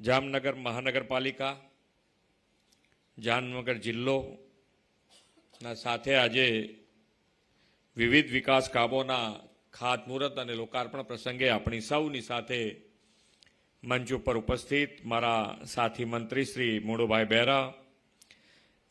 જામનગર મહાનગરપાલિકા, જામનગર જિલ્લોના સાથે આજે વિવિધ વિકાસ કામોના ખાતમુહૂર્ત અને લોકાર્પણ પ્રસંગે આપણી સૌની સાથે મંચ ઉપર ઉપસ્થિત મારા સાથી મંત્રી શ્રી મોડુભાઈ બહેરા,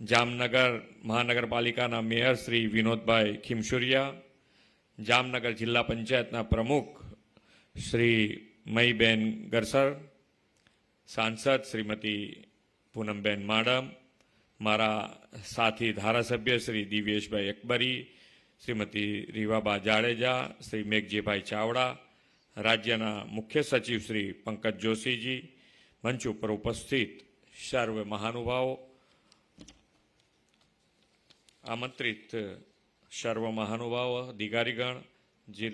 જામનગર મહાનગરપાલિકાના મેયર શ્રી વિનોદભાઈ ખીમસુરિયા, જામનગર જિલ્લા પંચાયતના પ્રમુખ શ્રી મહીબેન ગરસર સાંસદ શ્રીમતી પૂનમબેન માડમ, મારા સાથી ધારાસભ્ય શ્રી દિવ્યેશભાઈ અકબરી, શ્રીમતી રીવાબા જાડેજા, શ્રી મેઘજીભાઈ ચાવડા, રાજ્યના મુખ્ય સચિવ શ્રી પંકજ જોશીજી, મંચ ઉપર ઉપસ્થિત સર્વ મહાનુભાવો, આમંત્રિત સર્વ મહાનુભાવો, અધિકારીગણ, જે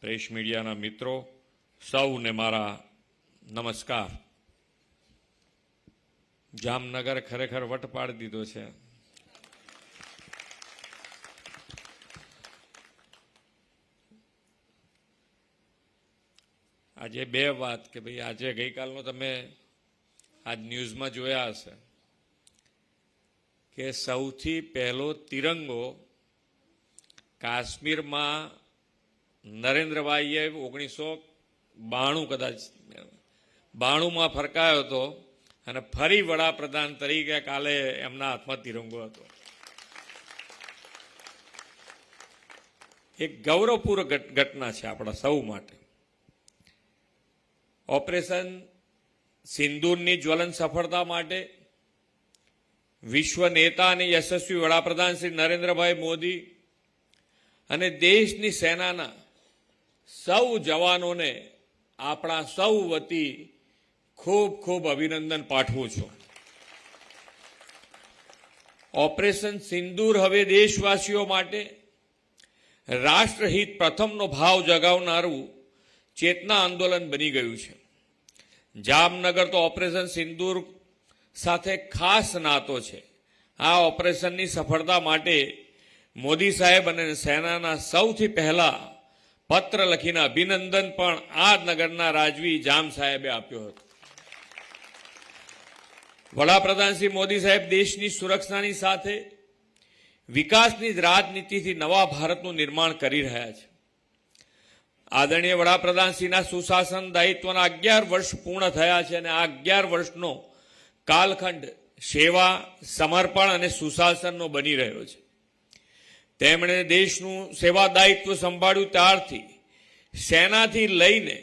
પ્રેસ મીડિયાના મિત્રો, સૌને મારા નમસ્કાર. જામનગર ખરેખર વટ પાડી દીધો છે. આજે બે વાત કે ભાઈ, આજે ગઈકાલનો તમે આજ ન્યૂઝમાં જોયા હશે કે સૌથી પહેલો તિરંગો કાશ્મીરમાં નરેન્દ્રભાઈએ ઓગણીસો બાણું કદાચ, બાણુંમાં ફરકાયો હતો. અને ફરી વડાપ્રધાન તરીકે કાલે એમના હાથમાં તિરંગો હતો. એક ગૌરવપૂર્વક ઘટના છે આપણા સૌ માટે. ઓપરેશન સિંદૂરની જ્વલન સફળતા માટે વિશ્વ નેતા અને યશસ્વી વડાપ્રધાન શ્રી નરેન્દ્રભાઈ મોદી અને દેશની સેનાના સૌ જવાનોને આપણા સૌ વતી ખૂબ ખૂબ અભિનંદન પાઠવું છું. ઓપરેશન સિંદૂર હવે દેશવાસીઓ માટે રાષ્ટ્રહિત પ્રથમનો ભાવ જગાવનારું ચેતના આંદોલન બની ગયું છે. જામનગર તો ઓપરેશન સિંદૂર સાથે ખાસ નાતો છે. આ ઓપરેશનની સફળતા માટે મોદી સાહેબ અને સેનાના સૌથી પહેલા પત્ર લખીને અભિનંદન પણ આ નગરના રાજવી જામ સાહેબે આપ્યો હતો. વડાપ્રધાન શ્રી મોદી સાહેબ દેશની સુરક્ષાની સાથે વિકાસની રાજનીતિથી નવા ભારતનું નિર્માણ કરી રહ્યા છે. આદરણીય વડાપ્રધાનશ્રીના સુશાસન દાયિત્વના અગિયાર વર્ષ પૂર્ણ થયા છે અને આ અગિયાર વર્ષનો કાલખંડ સેવા, સમર્પણ અને સુશાસનનો બની રહ્યો છે. તેમણે દેશનું સેવા દાયિત્વ સંભાળ્યું ત્યારથી સેનાથી લઈને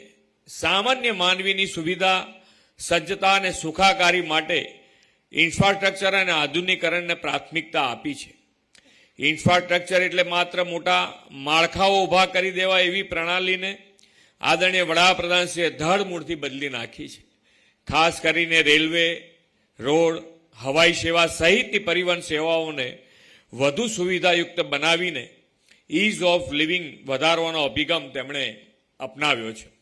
સામાન્ય માનવીની સુવિધા સજ્જતા અને સુખાકારી માટે ઇન્ફ્રાસ્ટ્રક્ચર અને આધુનિકરણને પ્રાથમિકતા આપી છે. ઇન્ફ્રાસ્ટ્રક્ચર એટલે માત્ર મોટા માળખાઓ ઊભા કરી દેવા એવી પ્રણાલીને આદરણીય વડાપ્રધાનશ્રીએ ધડમૂળથી બદલી નાખી છે. ખાસ કરીને રેલવે, રોડ, હવાઈ સેવા સહિતની પરિવહન સેવાઓને વધુ સુવિધાયુક્ત બનાવીને ઇઝ ઓફ લિવિંગ વધારવાનો અભિગમ તેમણે અપનાવ્યો છે.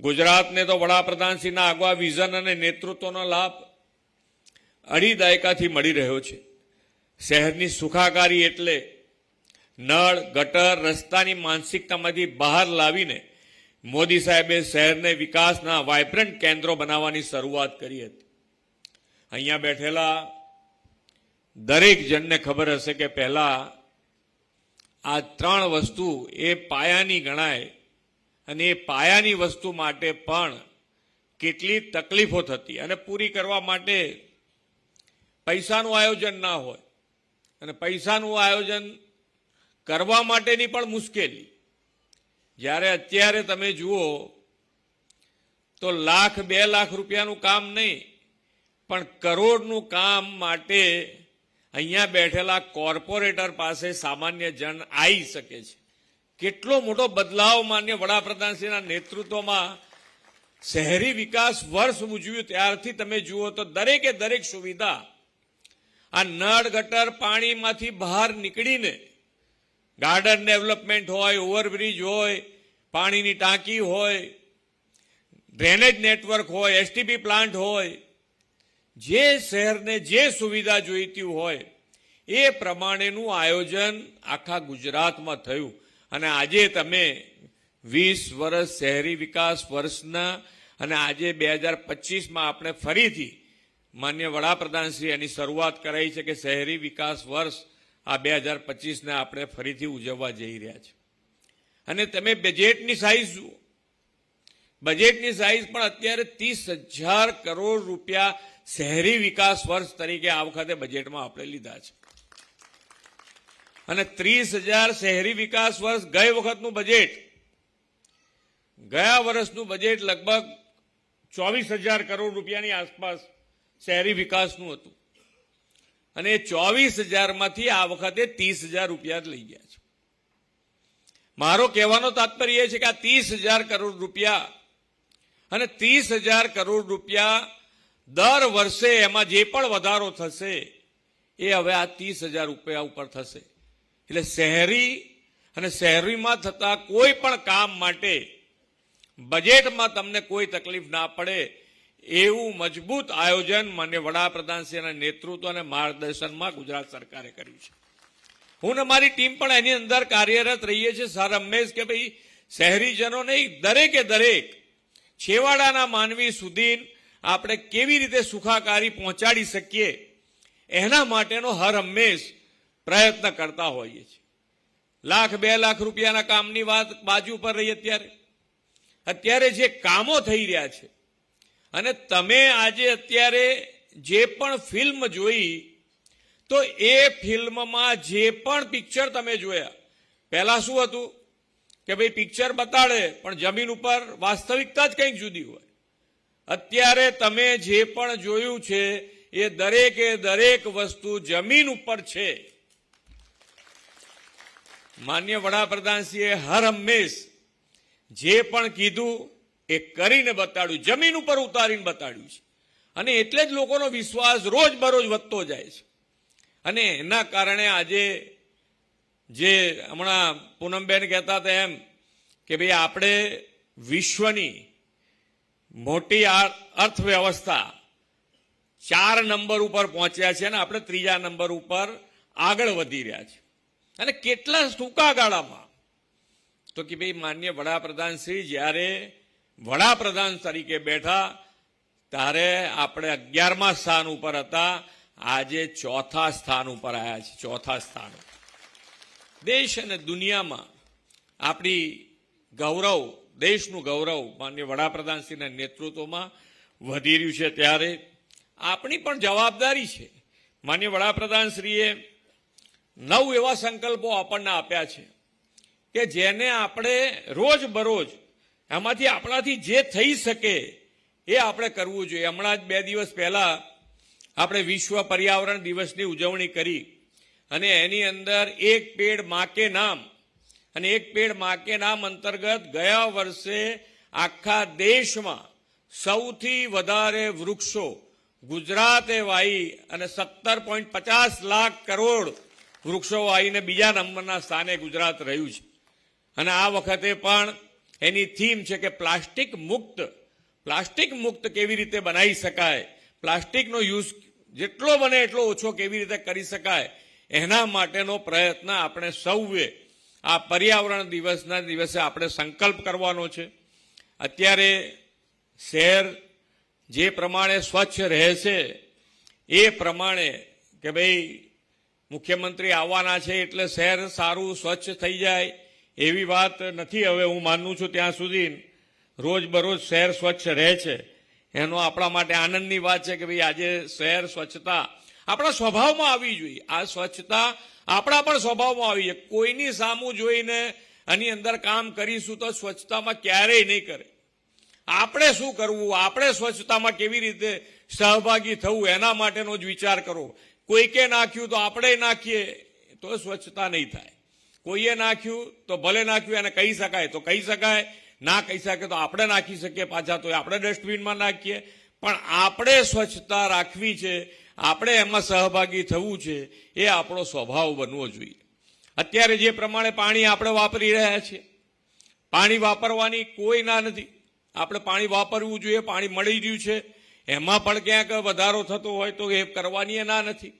ગુજરાતને તો વડાપ્રધાનશ્રીના આગવા વિઝન અને નેતૃત્વનો લાભ અઢી દાયકાથી મળી રહ્યો છે. શહેરની સુખાકારી એટલે નળ, ગટર, રસ્તાની માનસિકતામાંથી બહાર લાવીને મોદી સાહેબે શહેરને વિકાસના વાયબ્રન્ટ કેન્દ્રો બનાવવાની શરૂઆત કરી હતી. અહીંયા બેઠેલા દરેક જણને ખબર હશે કે પહેલા આ ત્રણ વસ્તુ એ પાયાની ગણાય અને એ પાયાની વસ્તુ માટે પણ કેટલી તકલીફો થતી. અને પૂરી કરવા માટે પૈસાનું આયોજન ના હોય. અને પૈસાનું આયોજન કરવા માટેની પણ મુશ્કેલી. જ્યારે અત્યારે તમે જુઓ, તો લાખ, બે લાખ રૂપિયાનું કામ નહીં, પણ કરોડનું કામ માટે અહીંયા બેઠેલા કોર્પોરેટર પાસે સામાન્ય જન આવી શકે છે. કેટલો મોટો બદલાવ માન્ય વડાપ્રધાનશ્રીના નેતૃત્વમાં શહેરી વિકાસ વર્ષ ઉજવ્યું. ત્યારથી તમે જુઓ તો દરેકે દરેક સુવિધા આ નળ, ગટર, પાણીમાંથી બહાર નીકળીને ગાર્ડન ડેવલપમેન્ટ હોય, ઓવરબ્રિજ હોય, પાણીની ટાંકી હોય, ડ્રેનેજ નેટવર્ક હોય, એસટીપી પ્લાન્ટ હોય, જે શહેરને જે સુવિધા જોઈતી હોય, એ પ્રમાણેનું આયોજન આખા ગુજરાતમાં થયું. અને આજે તમે વીસ વર્ષ શહેરી વિકાસ વર્ષના અને આજે બે હજાર પચીસમાં આપણે ફરીથી માન્ય વડાપ્રધાનશ્રી એની શરૂઆત કરાઈ છે કે શહેરી વિકાસ વર્ષ આ બે હજાર પચીસને આપણે ફરીથી ઉજવવા જઈ રહ્યા છે. અને તમે બજેટની સાઇઝ જુઓ. બજેટની સાઇઝ પણ અત્યારે ત્રીસ હજાર કરોડ રૂપિયા શહેરી વિકાસ વર્ષ તરીકે આ વખતે બજેટમાં આપણે લીધા છે. અને ત્રીસ હજાર શહેરી વિકાસ વર્ષ ગઈ વખતનું બજેટ ગયા વર્ષનું બજેટ લગભગ ચોવીસ હજાર કરોડ રૂપિયાની આસપાસ શહેરી વિકાસનું હતું. અને એ ચોવીસ હજારમાંથી આ વખતે ત્રીસ હજાર રૂપિયા લઈ ગયા છે. મારો કહેવાનો તાત્પર્ય એ છે કે આ ત્રીસ હજાર કરોડ રૂપિયા અને ત્રીસ હજાર કરોડ રૂપિયા દર વર્ષે એમાં જે પણ વધારો થશે, એ હવે આ ત્રીસ હજાર રૂપિયા ઉપર થશે. એટલે શહેરી અને શહેરીમાં થતા કોઈ પણ કામ માટે બજેટમાં તમને કોઈ તકલીફ ના પડે, એવું મજબૂત આયોજન મને વડાપ્રધાનશ્રીના નેતૃત્વ અને માર્ગદર્શનમાં ગુજરાત સરકારે કર્યું છે. હું ને મારી ટીમ પણ એની અંદર કાર્યરત રહીએ છીએ. સર હંમેશ કે ભાઈ, શહેરીજનો નહીં, દરેકે દરેક છેવાડાના માનવી સુધી આપણે કેવી રીતે સુખાકારી પહોંચાડી શકીએ, એના માટેનો હર હંમેશ પ્રયત્ન કરતા હોઈએ છીએ. લાખ, બે લાખ રૂપિયાના કામની વાત બાજુ પર રહી અત્યારે. અત્યારે જે કામો થઈ રહ્યા છે, અને તમે આજે અત્યારે જે પણ ફિલ્મ જોઈ, તો એ ફિલ્મમાં જે પણ પિક્ચર તમે જોયા, પહેલા શું હતું? કે ભાઈ પિક્ચર બતાડે, પણ જમીન ઉપર વાસ્તવિકતા જ કંઈક જુદી હોય. અત્યારે તમે જે પણ જોયું છે, એ દરેકે દરેક વસ્તુ જમીન ઉપર છે. માન્ય વડાપ્રધાનશ્રીએ હર હંમેશ જે પણ કીધું એ કરીને બતાડ્યું. જમીન ઉપર ઉતારીને બતાડ્યું છે. અને એટલે જ લોકોનો વિશ્વાસ રોજ બરોજ વધતો જાય છે. અને એના કારણે આજે જે હમણાં પૂનમબેન કહેતા હતા એમ કે ભાઈ આપણે વિશ્વની મોટી અર્થવ્યવસ્થા ચાર નંબર ઉપર પહોંચ્યા છે અને આપણે ત્રીજા નંબર ઉપર આગળ વધી રહ્યા છે. અને કેટલા ટૂંકા ગાળામાં? તો કે ભાઈ, માન્ય વડાપ્રધાન શ્રી જ્યારે વડાપ્રધાન તરીકે બેઠા, ત્યારે આપણે અગિયારમા સ્થાન ઉપર હતા. આજે ચોથા સ્થાન ઉપર આવ્યા છે, ચોથા સ્થાન. દેશ અને દુનિયામાં આપણી ગૌરવ, દેશનું ગૌરવ માન્ય વડાપ્રધાનશ્રીના નેતૃત્વમાં વધી રહ્યું છે. ત્યારે આપણી પણ જવાબદારી છે. માન્ય વડાપ્રધાનશ્રીએ નવ એવા સંકલ્પો આપણને આપ્યા છે કે જેને આપણે રોજ બરોજ, એમાંથી આપણાથી જે થઈ શકે એ આપણે કરવું જોઈએ. હમણાં જ બે દિવસ પહેલા આપણે વિશ્વ પર્યાવરણ દિવસની ઉજવણી કરી અને એની અંદર એક પેડ માકે નામ અને એક પેડ માકે નામ અંતર્ગત ગયા વર્ષે આખા દેશમાં સૌથી વધારે વૃક્ષો ગુજરાતે વાઈ અને સત્તર પોઈન્ટ પચાસ લાખ કરોડ વૃક્ષો આવીને બીજા નંબરના સ્થાને ગુજરાત રહ્યું છે. અને આ વખતે પણ એની થીમ છે કે પ્લાસ્ટિક મુક્ત. પ્લાસ્ટિક મુક્ત કેવી રીતે બનાવી શકાય? પ્લાસ્ટિકનો યુઝ જેટલો બને એટલો ઓછો કેવી રીતે કરી શકાય? એના માટેનો પ્રયત્ન આપણે સૌએ આ પર્યાવરણ દિવસના દિવસે આપણે સંકલ્પ કરવાનો છે. અત્યારે શહેર જે પ્રમાણે સ્વચ્છ રહે છે એ પ્રમાણે કે ભાઈ મુખ્યમંત્રી આવવાના છે એટલે શહેર સારું, સ્વચ્છ થઈ જાય એવી વાત નથી હવે હું માનું છું ત્યાં સુધી. રોજબરોજ શહેર સ્વચ્છ રહે છે. એનો આપણા માટે આનંદની વાત છે કે ભાઈ આજે શહેર સ્વચ્છતા આપણા સ્વભાવમાં આવવી જોઈએ. આ સ્વચ્છતા આપણા પણ સ્વભાવમાં આવી જોઈએ કોઈની સામું જોઈને આની અંદર કામ કરીશું તો સ્વચ્છતામાં ક્યારેય નહીં કરે. આપણે શું કરવું? આપણે સ્વચ્છતામાં કેવી રીતે સહભાગી થવું? એના માટેનો જ વિચાર કરો કોઈકે નાખ્યું તો આપણે નાખીએ, તો સ્વચ્છતા નહીં થાય. કોઈએ નાખ્યું તો ભલે નાખ્યું, એને કહી શકાય તો કહી શકાય. ના કહી શકે તો આપણે નાખી શકીએ પાછા, તો આપણે ડસ્ટબિનમાં નાખીએ. પણ આપણે સ્વચ્છતા રાખવી છે, આપણે એમાં સહભાગી થવું છે, એ આપણો સ્વભાવ બનવો જોઈએ. અત્યારે જે પ્રમાણે પાણી આપણે વાપરી રહ્યા છીએ, પાણી વાપરવાની કોઈ ના નથી. આપણે પાણી વાપરવું જોઈએ, પાણી મળી રહ્યું છે. એમાં પણ ક્યાંક વધારો થતો હોય તો એ કરવાની ના નથી.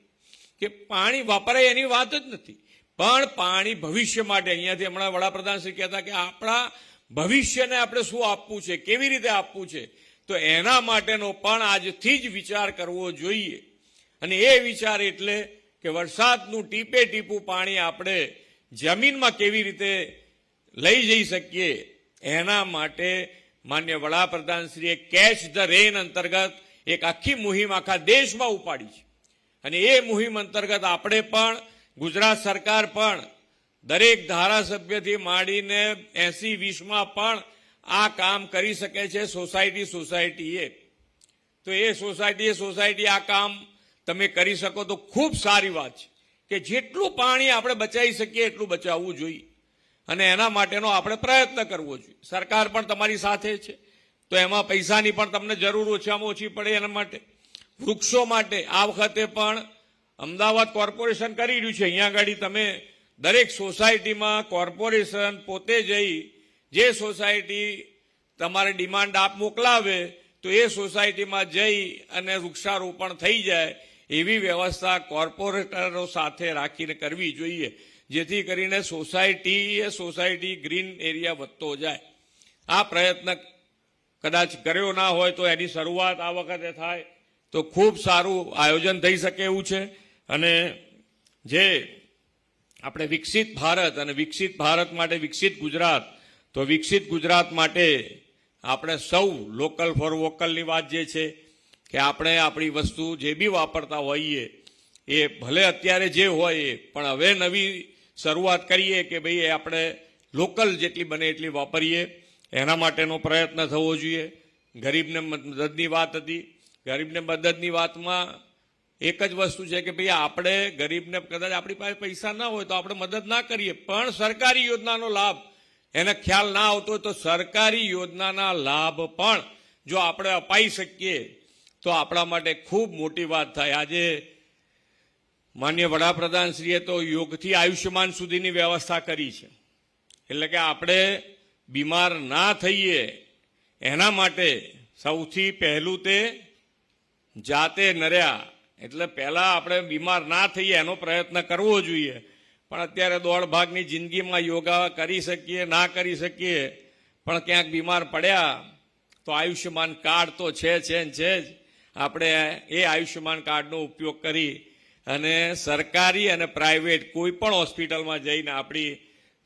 કે પાણી વાપરાય એની વાત જ નથી. પણ પાણી ભવિષ્ય માટે, અહીંયાથી હમણાં વડાપ્રધાન શ્રી કહેતા કે આપણા ભવિષ્યને આપણે શું આપવું છે, કેવી રીતે આપવું છે? તો એના માટેનો પણ આજથી જ વિચાર કરવો જોઈએ. અને એ વિચાર એટલે કે વરસાદનું ટીપે ટીપું પાણી આપણે જમીનમાં કેવી રીતે લઈ જઈ શકીએ, એના માટે માન્ય વડાપ્રધાનશ્રીએ કેચ ધ રેન અંતર્ગત એક આખી મુહિમ આખા દેશમાં ઉપાડી છે. અને એ મુહિમ અંતર્ગત આપણે પણ, ગુજરાત સરકાર પણ, દરેક ધારાસભ્યથી માંડીને એસી વીસમાં પણ આ કામ કરી શકે છે સોસાયટી સોસાયટીએ. તો એ સોસાયટી સોસાયટી આ કામ તમે કરી શકો તો ખૂબ સારી વાત છે કે જેટલું પાણી આપણે બચાવી શકીએ એટલું બચાવવું જોઈએ. અને એના માટેનો આપણે પ્રયત્ન કરવો જોઈએ. સરકાર પણ તમારી સાથે છે. તો એમાં પૈસાની પણ તમને જરૂર ઓછામાં ઓછી પડે એના માટે. વૃક્ષો માટે આ વખતે પણ અમદાવાદ કોર્પોરેશન કરી રહ્યું છે. અહીંયા આગળ તમે દરેક સોસાયટીમાં કોર્પોરેશન પોતે જઈ જે સોસાયટી તમારે ડિમાન્ડ આપ મોકલાવે, તો એ સોસાયટીમાં જઈ અને વૃક્ષારોપણ થઈ જાય એવી વ્યવસ્થા કોર્પોરેટરો સાથે રાખીને કરવી જોઈએ. જેથી કરીને સોસાયટી એ સોસાયટી ગ્રીન એરિયા વધતો જાય. આ પ્રયત્ન કદાચ કર્યો ના હોય તો એની શરૂઆત આ વખતે થાય. તો ખૂબ સારું આયોજન થઈ શકે એવું છે. અને જે આપણે વિકસિત ભારત અને વિકસિત ભારત માટે વિકસિત ગુજરાત, તો વિકસિત ગુજરાત માટે આપણે સૌ લોકલ ફોર વોકલની વાત જે છે કે આપણે આપણી વસ્તુ જે બી વાપરતા હોઈએ, એ ભલે અત્યારે જે હોય પણ હવે નવી શરૂઆત કરીએ કે ભાઈ આપણે લોકલ જેટલી બને એટલી વાપરીએ. એના માટેનો પ્રયત્ન થવો જોઈએ. ગરીબને મદદની વાત હતી. ગરીબને મદદની વાતમાં એક જ વસ્તુ છે કે ભાઈ, આપણે ગરીબને કદાચ આપણી પાસે પૈસા ના હોય તો આપણે મદદ ના કરીએ. પણ સરકારી યોજનાનો લાભ એને ખ્યાલ ના આવતો હોય તો સરકારી યોજનાના લાભ પણ જો આપણે અપાઈ શકીએ, તો આપણા માટે ખૂબ મોટી વાત થાય. આજે માન્ય વડાપ્રધાનશ્રીએ તો યોગથી આયુષ્યમાન સુધીની વ્યવસ્થા કરી છે. એટલે કે આપણે બીમાર ના થઈએ એના માટે સૌથી પહેલું તે જાતે નર્યા. એટલે પહેલાં આપણે બીમાર ના થઈએ એનો પ્રયત્ન કરવો જોઈએ. પણ અત્યારે દોડ ભાગની જિંદગીમાં યોગા કરી શકીએ, ના કરી શકીએ, પણ ક્યાંક બીમાર પડ્યા, તો આયુષ્યમાન કાર્ડ તો છે છે ને છે જ. આપણે એ આયુષ્યમાન કાર્ડનો ઉપયોગ કરી અને સરકારી અને પ્રાઇવેટ કોઈ પણ હોસ્પિટલમાં જઈને આપણી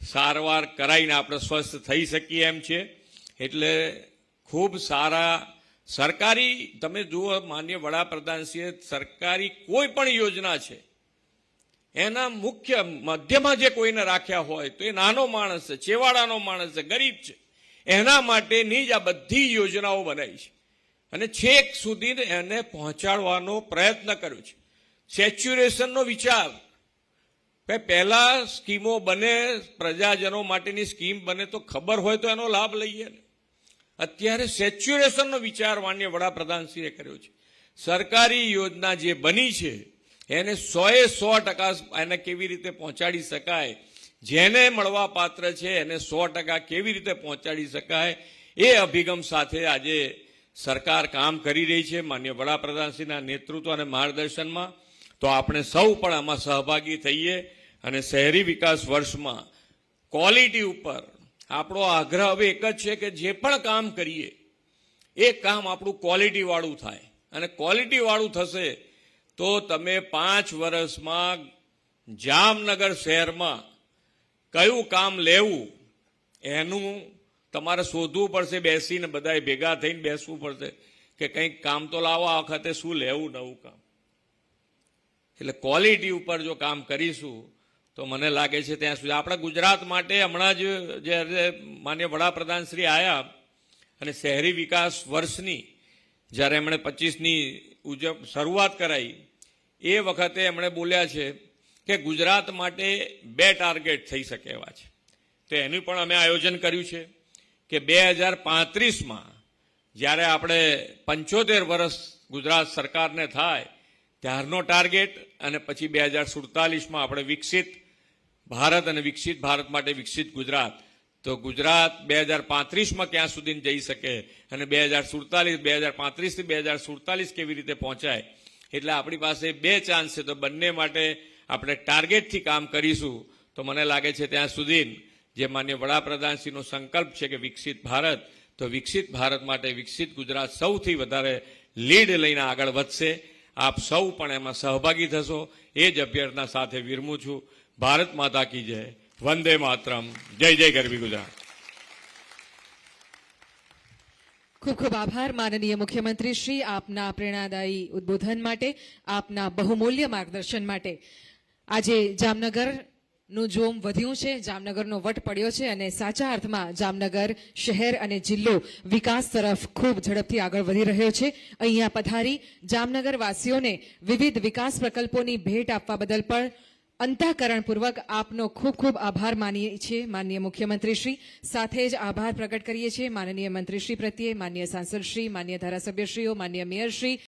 સારવાર કરાવીને આપણે સ્વસ્થ થઈ શકીએ એમ છે. એટલે ખૂબ સારા સરકારી, તમે જુઓ માન્ય વડાપ્રધાનશ્રીએ સરકારી કોઈ પણ યોજના છે, એના મુખ્ય મધ્યમાં જે કોઈને રાખ્યા હોય તો એ નાનો માણસ છે, છેવાડાનો માણસ છે, ગરીબ છે, એના માટેની જ આ બધી યોજનાઓ બનાવી છે. અને છેક સુધી એને પહોંચાડવાનો પ્રયત્ન કર્યો છે. સેચ્યુરેશનનો વિચાર. પહેલા સ્કીમો બને, પ્રજાજનો માટેની સ્કીમ બને તો ખબર હોય તો એનો લાભ લઈએ અત્યારે સેચ્યુરેશનનો વિચાર માન્ય વડાપ્રધાનશ્રીએ કર્યો છે. સરકારી યોજના જે બની છે, એને સોએ સો ટકા એને કેવી રીતે પહોંચાડી શકાય, જેને મળવા પાત્ર છે એને સો ટકા કેવી રીતે પહોંચાડી શકાય, એ અભિગમ સાથે આજે સરકાર કામ કરી રહી છે. માન્ય વડાપ્રધાનશ્રીના નેતૃત્વ અને માર્ગદર્શનમાં તો આપણે સૌ પણ આમાં સહભાગી થઈએ અને શહેરી વિકાસ વર્ષમાં ક્વોલિટી ઉપર આપણો આગ્રહ હવે એક જ છે કે જે પણ કામ કરીએ, એ કામ આપણું ક્વોલિટીવાળું થાય. અને ક્વોલિટીવાળું થશે તો તમે પાંચ વર્ષમાં જામનગર શહેરમાં કયું કામ લેવું, એનું તમારે શોધવું પડશે, બેસીને બધાએ ભેગા થઈને બેસવું પડશે કે કંઈક કામ તો લાવો, આ વખતે શું લેવું, નવું કામ. એટલે ક્વોલિટી ઉપર જો કામ કરીશું, તો મને લાગે છે ત્યાં સુધી. આપણા ગુજરાત માટે હમણાં જ જ્યારે માન્ય વડાપ્રધાન શ્રી આવ્યા અને શહેરી વિકાસ વર્ષની, જ્યારે એમણે પચીસની ઉજવ, શરૂઆત કરાઈ, એ વખતે એમણે બોલ્યા છે કે ગુજરાત માટે બે ટાર્ગેટ થઈ શકે એવા છે. તો એનું પણ અમે આયોજન કર્યું છે કે બે હજાર પાંત્રીસમાં જ્યારે આપણે પંચોતેર વર્ષ ગુજરાત સરકારને થાય ત્યારનો ટાર્ગેટ અને પછી બે હજાર સુડતાલીસમાં આપણે વિકસિત ભારત અને વિકસિત ભારત માટે વિકસિત ગુજરાત. તો ગુજરાત બે હજાર પાંત્રીસમાં ક્યાં સુધી જઈ શકે અને બે હજાર સુડતાલીસ, બે હજાર પાંત્રીસથી બે હજાર સુડતાલીસ કેવી રીતે પહોંચાય? એટલે આપણી પાસે બે ચાન્સ છે. તો બંને માટે આપણે ટાર્ગેટથી કામ કરીશું. તો મને લાગે છે ત્યાં સુધી જે માન્ય વડાપ્રધાનશ્રીનો સંકલ્પ છે કે વિકસિત ભારત, તો વિકસિત ભારત માટે વિકસિત ગુજરાત સૌથી વધારે લીડ લઈને આગળ વધશે. આપ સૌ પણ એમાં સહભાગી થશો. એ જ અભ્યર્થના સાથે વિરમું છું. ભારત માતા કી જય. વંદે માતરમ. જય જય ગરવી ગુજરાત ખૂબ ખૂબ આભાર, માનનીય મુખ્યમંત્રી શ્રી, આપના પ્રેરણાદાયી ઉદ્બોધન માટે, આપના બહુમૂલ્ય માર્ગદર્શન માટે. આજે જામનગર નું જોમ વધ્યું છે, જામનગરનો વટ પડ્યો છે અને સાચા અર્થમાં જામનગર શહેર અને જિલ્લો વિકાસ તરફ ખૂબ ઝડપથી આગળ વધી રહ્યો છે. અહીંયા પધારી જામનગર વાસીઓને વિવિધ વિકાસ પ્રકલ્પોની ભેટ આપવા બદલ પણ અંતઃકરણપૂર્વક આપનો ખૂબ ખૂબ આભાર માનીએ છીએ. માનનીય મુખ્યમંત્રીશ્રી સાથે જ આભાર પ્રગટ કરીએ છીએ. માનનીય મંત્રીશ્રી પ્રત્યે માન્ય સાંસદશ્રી માન્ય ધારાસભ્યશ્રીઓ માન્ય મેયરશ્રી